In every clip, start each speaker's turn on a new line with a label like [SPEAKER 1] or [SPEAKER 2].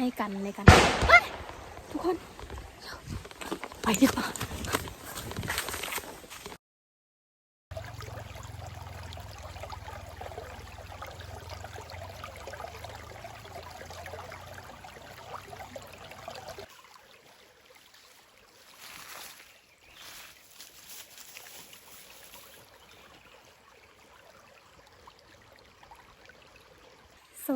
[SPEAKER 1] ให้กันในการทุกคน ไปดีกว่า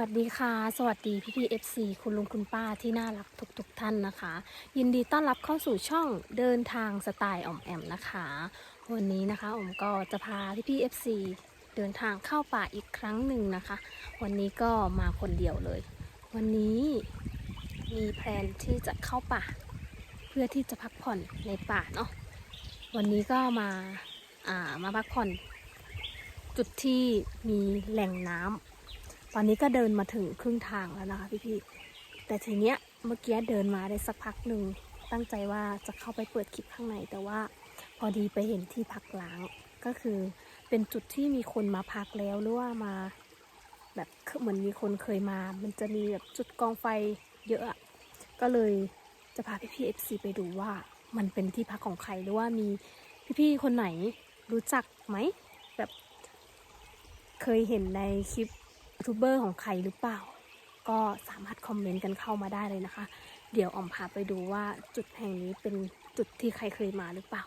[SPEAKER 1] วัสดีค่ะ สวัสดีพี่พีเอฟซีคุณลุงคุณป้าที่น่ารักทุกๆทท่านนะคะ ยินดีต้อนรับเข้าสู่ช่องเดินทางสไตล์อ่อมแอมนะคะ วันนี้นะคะอมก็จะพาพี่พีเอฟซีเดินทางเข้าป่าอีกครั้งหนึ่งนะคะ วันนี้ก็มาคนเดียวเลย วันนี้มีแพลนที่จะเข้าป่า เพื่อที่จะพักผ่อนในป่าเนาะวันนี้ก็มาอ่ามาพักผ่อน จุดที่มีแหล่งน้ำ ตอนนี้ก็เดินมาถึงครึ่งทางแล้วนะคะพี่ๆแต่ทีเนี้ยเมื่อกี้เดินมาได้สักพักหนึ่งตั้งใจว่าจะเข้าไปเปิดคลิปข้างในแต่ว่าพอดีไปเห็นที่พักล้างก็คือเป็นจุดที่มีคนมาพักแล้วหรือว่ามา แบบเหมือนมีคนเคยมา มันจะมีแบบจุดกองไฟเยอะก็เลยจะพาพี่ๆเอฟซีไปดูว่ามันเป็นที่พักของใครหรือว่ามีพี่ๆคนไหนรู้จักไหมแบบเคยเห็นในคลิป ยูทูบเบอร์ของใครหรือเปล่า ก็สามารถคอมเมนต์กันเข้ามาได้เลยนะคะ เดี๋ยวออมพาไปดูว่าจุดแห่งนี้เป็นจุดที่ใครเคยมาหรือเปล่า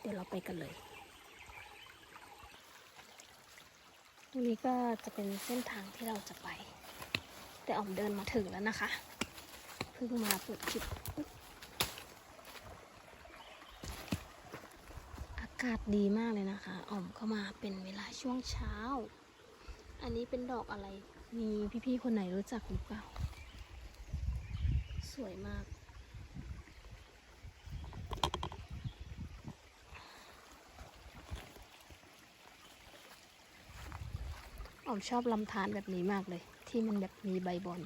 [SPEAKER 1] เดี๋ยวเราไปกันเลยตรงนี้ก็จะเป็นเส้นทางที่เราจะไป แต่ออมเดินมาถึงแล้วนะคะเพิ่งมาเปิดคลิปอากาศดีมากเลยนะคะ ออมเข้ามาเป็นเวลาช่วงเช้า อันนี้เป็นดอกอะไร มีพี่ๆคนไหนรู้จักหรือเปล่า สวยมาก ออมชอบลำธารแบบนี้มากเลย ที่มันแบบมีใบบอล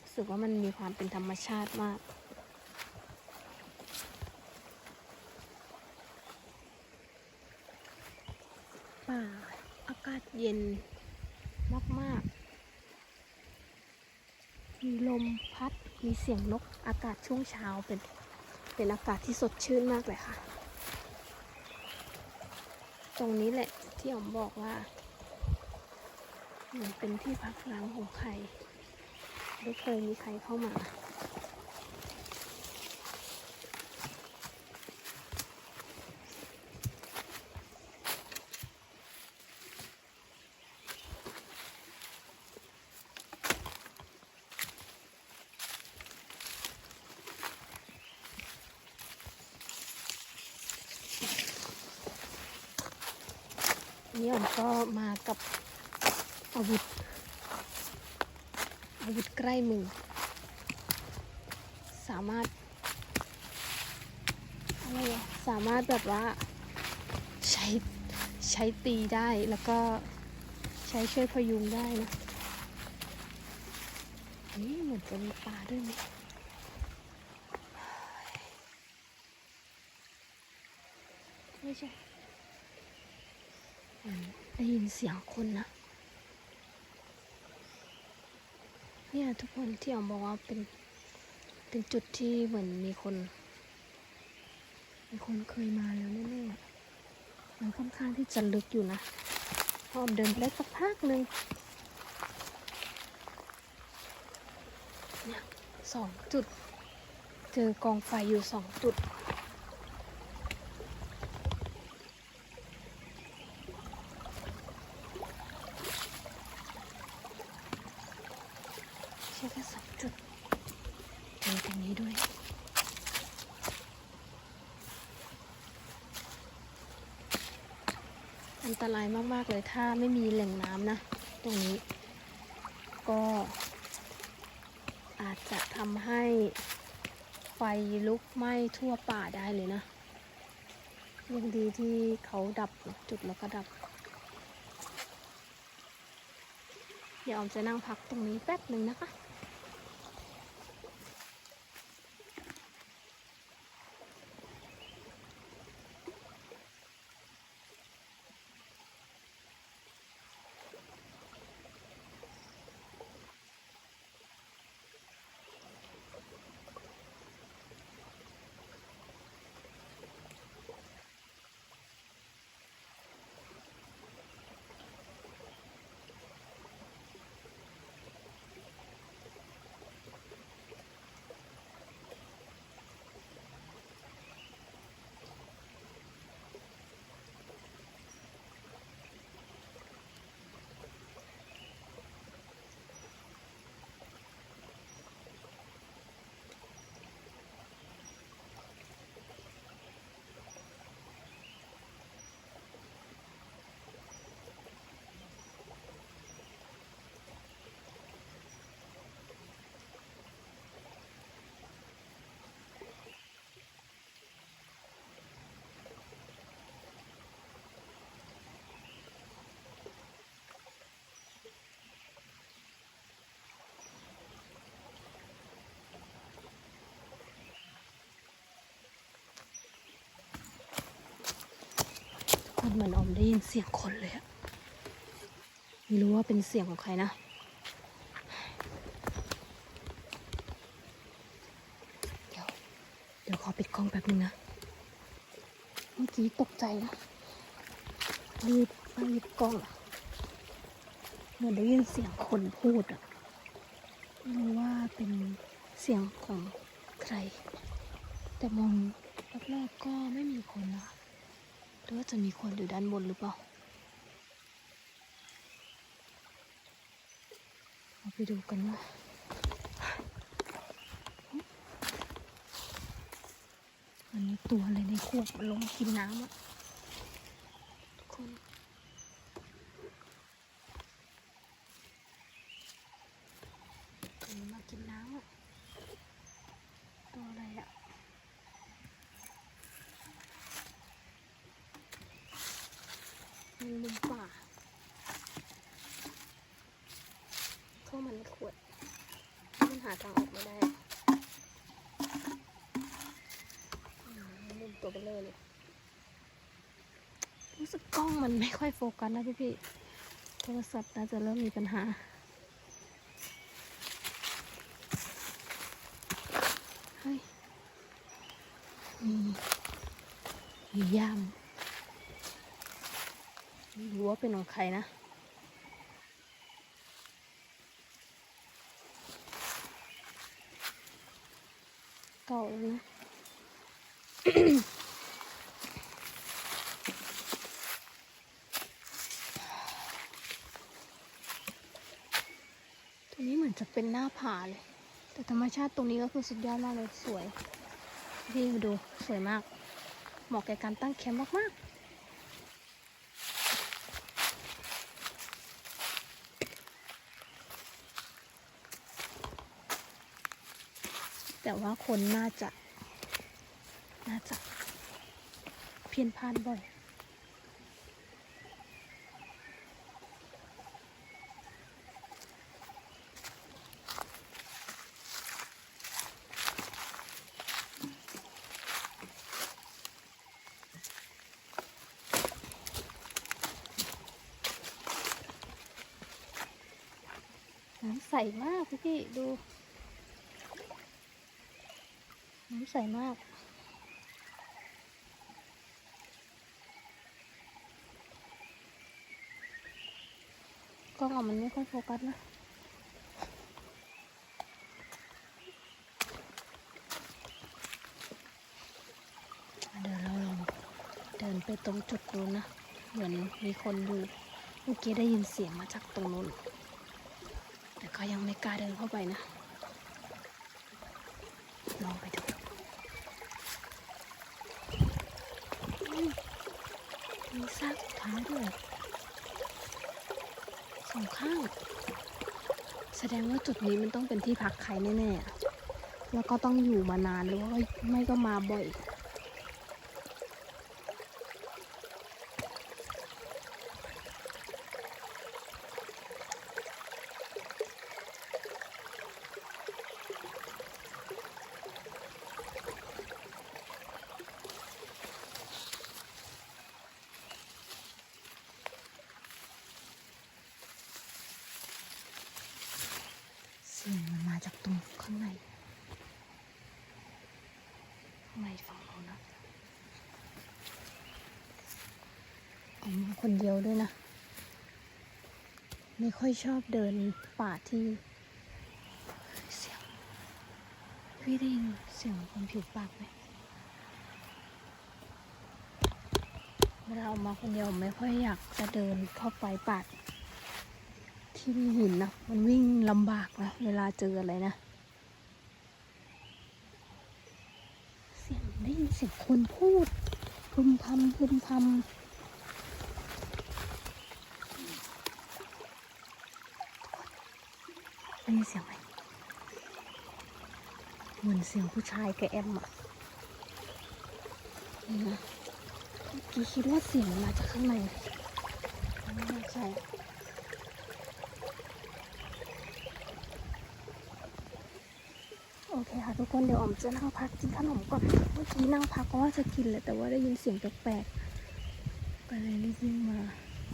[SPEAKER 1] รู้สึกว่ามันมีความเป็นธรรมชาติมาก ป่า อากาศ เย็นมากๆ มีลมพัด มีเสียงนก อากาศช่วงเช้าเป็น เป็นอากาศที่สดชื่นมากเลยค่ะ ตรงนี้แหละที่ผมบอกว่าเหมือนเป็นที่พักร้างของใครไม่เคยมีใครเข้ามา นี่ผมก็มากับอาวุธอาวุธใกล้มือ สามารถอะไรสามารถแบบว่าใช้ใช้ตีได้แล้วก็ใช้ช่วยพยุงได้นะนี่เหมือนจะมีปลาด้วยไหมไม่ใช่ ได้ยินเสียงคนนะ เนี่ยทุกคนที่ออมบอกว่าเป็น เป็นจุดที่เหมือนมีคน มีคนเคยมาแล้วแน่ๆมันค่อนข้างที่จะลึกอยู่นะพออมเดินไปได้สักพักหนึ่งเนี่ยสองจุด เจอกองไฟอยู่สองจุด ใช่แค่สองจุดเจอตรงนี้ด้วย อันตรายมากๆเลยถ้าไม่มีแหล่งน้ำนะ ตรงนี้ ก็ อาจจะทำให้ไฟลุกไหม้ทั่วป่าได้เลยนะยังดีที่เขาดับจุดแล้วก็ดับ เดี๋ยวออมจะนั่งพักตรงนี้แป๊บหนึ่งนะคะ เหมือนออมได้ยินเสียงคนเลยอะไม่รู้ว่าเป็นเสียงของใครนะ เดี๋ยว เดี๋ยวขอปิดกล้องแป๊บนึงนะ เมื่อกี้ตกใจนะรีบรีบกล้องเหมือนได้ยินเสียงคนพูดอะไม่รู้ว่าเป็นเสียงของใคร แต่มองรอบๆก็ไม่มีคนนะ หรือว่าจะมีคนอยู่ด้านบนหรือเปล่าเราไปดูกันว่าอันนี้ตัวอะไรในขวดมันลงกินน้ำอะทุกคนมากินน้ำอะตัวอะไรอะ มีมุมป่าเข้ามันในขวด มันหา ทางออกไม่ได้มุมตัวเบลอเลยรู้สึกกล้องมันไม่ค่อยโฟกัสนะพี่พี่ๆโทรศัพท์น่าจะเริ่มมีปัญหาเฮ้ยมีมีย่ามไม่รู้ว่าเป็นของใครนะ เก่าแล้วนะตรงนี้เหมือนจะเป็นหน้าผาเลย แต่ธรรมชาติตรงนี้ก็คือสุดยอดมากเลยสวย พี่มาดูสวยมาก เหมาะแก่การตั้งแคมป์มากๆ แต่ว่าคนน่าจะ น่าจะ เพี้ยนพลาดบ่อยน้ำใสมากพี่พี่ดู น้ำใสมาก กล้องอะมันไม่ค่อยโฟกัสนะเดี๋ยวเราลองเดินไปตรงจุดนู้นนะ เหมือนมีคนอยู่ เมื่อกี้ได้ยินเสียงมาจากตรงนู้น แต่ก็ยังไม่กล้าเดินเข้าไปนะ ลองไปดูอืมมีซากเท้า ด้วยสองข้าง แสดงว่าจุดนี้มันต้องเป็นที่พักใครแน่ๆ แล้วก็ต้องอยู่มานานหรือว่าไม่ก็มาบ่อย เสียงมันมา จากตรงข้างในข้างในฝั่งโน้นะออกมาคนเดียวด้วยนะ ไม่ค่อยชอบเดินป่าที่เสียงพี่ได้ยินเสียงคนผิวปากไหมเวลาออกมาคนเดียวไม่ค่อยอยากจะเดินเข้าไปป่า ที่หินนะมันวิ่งลำบากนะ เวลาเจออะไรนะ เสียงได้ยินเสียงคนพูดพึมพำพึมพำได้ยินเสียงไหมเหมือนเสียงผู้ชายกับแอมอะนี่นะเมื่อกี้คิดว่าเสียงมาจากข้างในไม่แน่ โอเคค่ะ ทุกคนเดี๋ยวออมจะนั่งพักกินขนมก่อนเมื่อกี้นั่งพักก็ว่าจะกินแหละแต่ว่าได้ยินเสียงแปลกๆก็เลยรีบวิ่งมา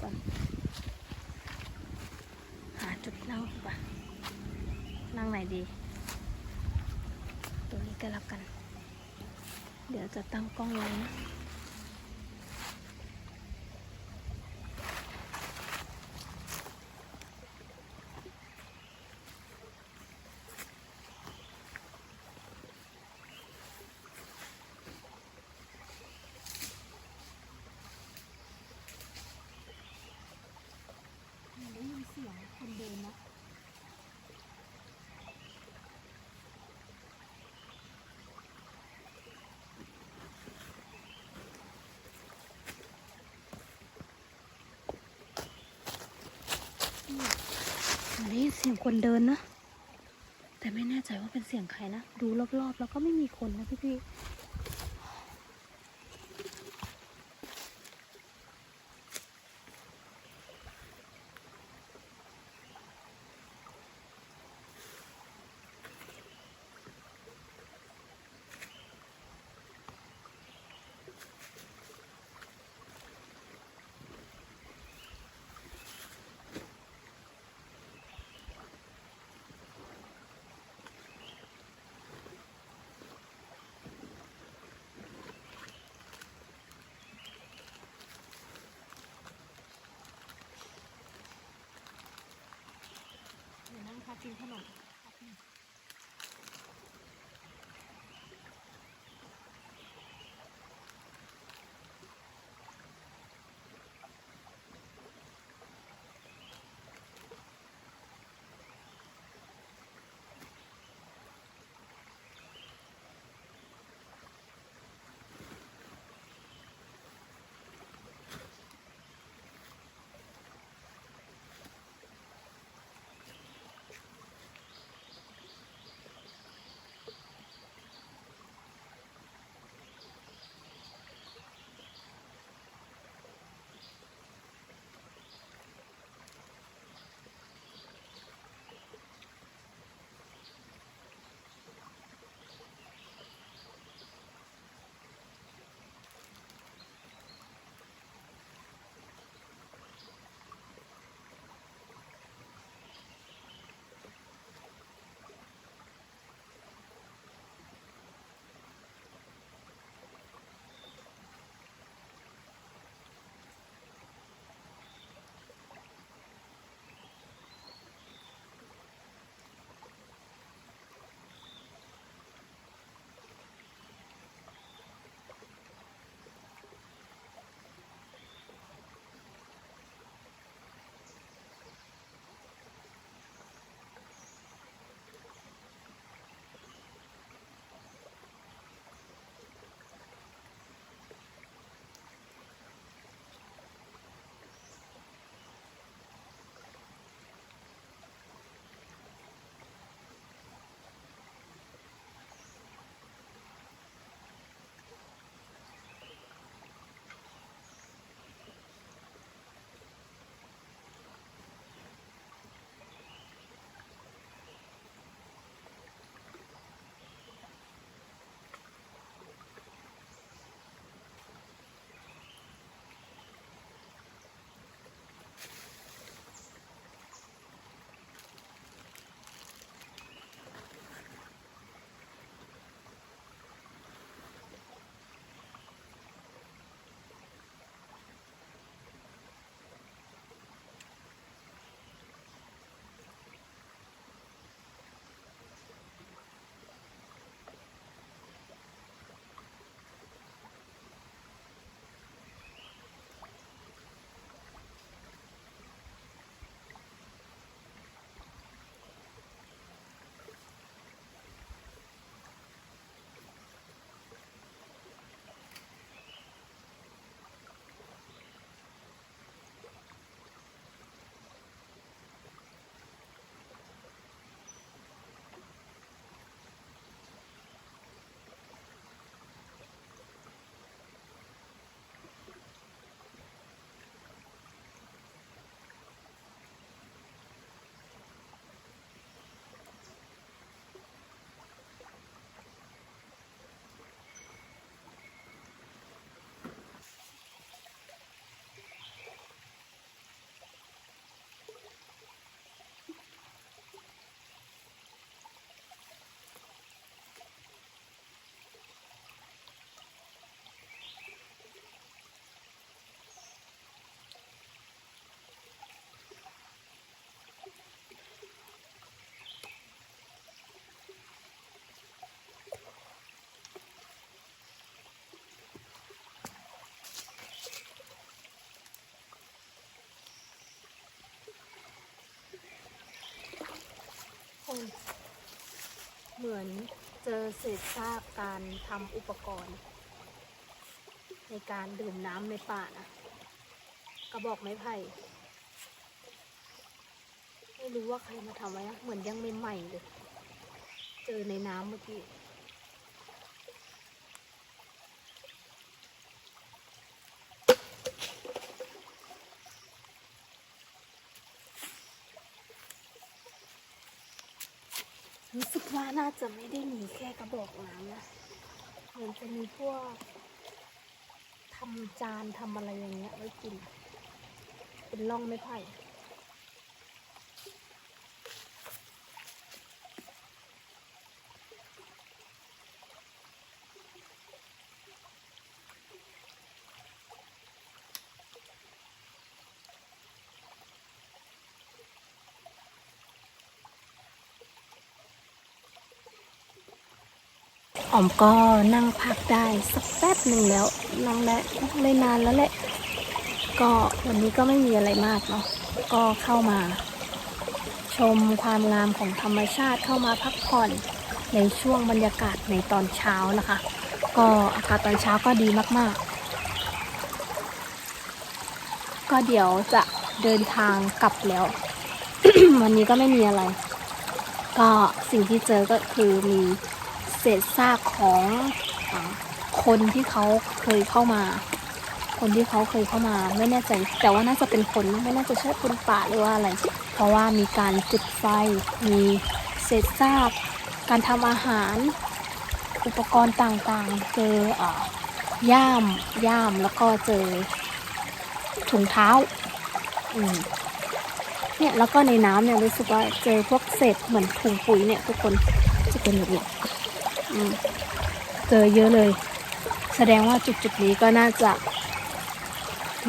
[SPEAKER 1] ก่อนหาจุดนั่งดีกว่านั่งไหนดีตัวนี้ก็แล้วกัน เดี๋ยวจะตั้งกล้องไว้นะ ได้ยินเสียงคนเดินนะ อนนี้เสียงคนเดินนะ แต่ไม่แน่ใจว่าเป็นเสียงใครนะ ดูรอบๆ แล้วก็ไม่มีคนนะพี่ๆ กกินขนม เหมือนเจอเศษซากการทำอุปกรณ์ ในการดื่มน้ำในป่านะ กระบอกไม้ไผ่ ไม่รู้ว่าใครมาทำไว้นะ เหมือนยังใหม่ๆเลย เจอในน้ำเมื่อกี้ รู้สึกว่าน่าจะไม่ได้มีแค่กระบอกน้ำนะเหมือนจะมีพวกทำจานทำอะไรอย่างเงี้ยไว้กิน เป็นร่องไม้ไผ่ อ๋อมก็นั่งพักได้สักแป๊บหนึ่งแล้วนั่งได้นั่งได้นานแล้วแหละ ก็วันนี้ก็ไม่มีอะไรมากเนาะก็เข้ามา ชมความงามของธรรมชาติเข้ามาพักผ่อนในช่วงบรรยากาศในตอนเช้านะคะ ก็อากาศตอนเช้าก็ดีมากๆ ก็เดี๋ยวจะเดินทางกลับแล้ว วันนี้ก็ไม่มีอะไร ก็สิ่งที่เจอก็คือมี เศษซากของอคนที่เขาเคยเข้ามา คนที่เขาเคยเข้ามาไม่แน่ใจ แต่ว่าน่าจะเป็นคนไม่น่าจะใช่คนป่าหรือว่าอะไร เพราะว่ามีการจุดไฟ มีเศษซาก การทำอาหาร อุปกรณ์ต่างๆ เจออ่าย่ามย่ามแล้วก็เจอถุงเท้า อืมเนี่ยแล้วก็ในน้ำเนี่ยรู้สึกว่าเจอพวกเศษเหมือนถุงปุ๋ยเนี่ยทุกคนจะเป็นแบบเนี้ เจอเยอะเลย แสดงว่าจุดจุดๆนี้ก็น่าจะ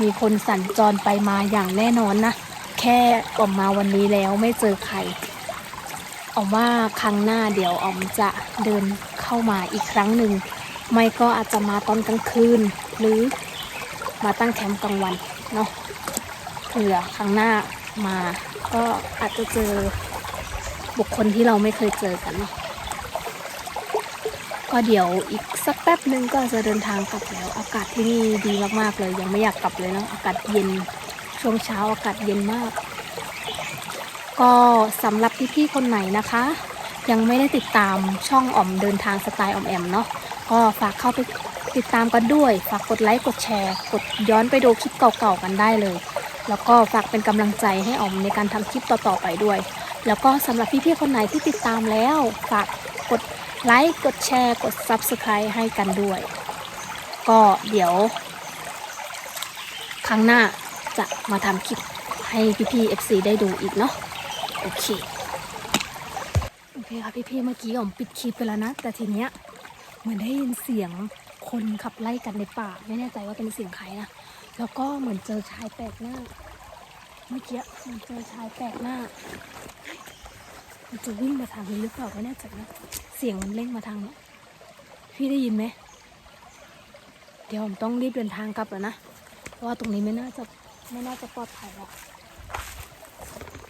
[SPEAKER 1] มีคนสัญจรไปมาอย่างแน่นอนนะ แค่ออกมาวันนี้แล้วไม่เจอใครออมว่าครั้งหน้าเดี๋ยวออมจะเดินเข้ามาอีกครั้งหนึ่ง ไม่ก็อาจจะมาตอนกลางคืน หรือมาตั้งแคมป์กลางวันเนาะเผื่อครั้งหน้ามาก็อาจจะเจอบุคคลที่เราไม่เคยเจอกันเนาะ ก็เดี๋ยวอีกสักแป๊บนึงก็จะเดินทางกลับแล้ว อากาศที่นี่ดีมากๆเลย ยังไม่อยากกลับเลยเนาะอากาศเย็นช่วงเช้าอากาศเย็นมาก ก็สำหรับพี่ๆคนไหนนะคะ ยังไม่ได้ติดตามช่องอ่อมเดินทางสไตล์อ่อมแอมเนาะก็ฝากเข้าไปติดตามกันด้วย ฝากกดไลค์กดแชร์ กดย้อนไปดูคลิปเก่าๆกันได้เลย แล้วก็ฝากเป็นกำลังใจให้อ่อมในการทำคลิปต่อๆไปด้วย แล้วก็สำหรับพี่ๆคนไหนที่ติดตามแล้ว ฝากกด ไลค์กดแชร์กด Subscribe ให้กันด้วย ก็เดี๋ยว ครั้งหน้าจะมาทำคลิปให้พี่ๆ FC ได้ดูอีกเนาะโอเค โอเคค่ะพี่ๆ เมื่อกี้ผมปิดคลิปไปแล้วนะ แต่ทีเนี้ยเหมือนได้ยินเสียงคนขับไล่กันในป่า ไม่แน่ใจว่าเป็นเสียงใครนะ แล้วก็เหมือนเจอชายแปลกหน้า เมื่อกี้เหมันเจอชายแปลกหน้า มันจะวิ่งมาทางนี้หรือเปล่าไม่แน่ใจนะเสียงมันเร่งมาทางเนี้พี่ได้ยินไหมเดี๋ยวผมต้องรีบเดินทางกลับแล้วนะเพราะว่าตรงนี้ไม่น่าจะไม่น่าจะปลอดภัยแล้ว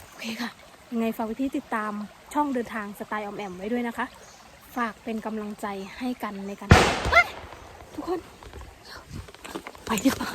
[SPEAKER 1] โอเคค่ะยังไงฝากไว้ที่ติดตามช่องเดินทางสไตล์ออมแอมไว้ด้วยนะคะ ฝากเป็นกำลังใจให้กันในการทุกคน ไปดีกว่า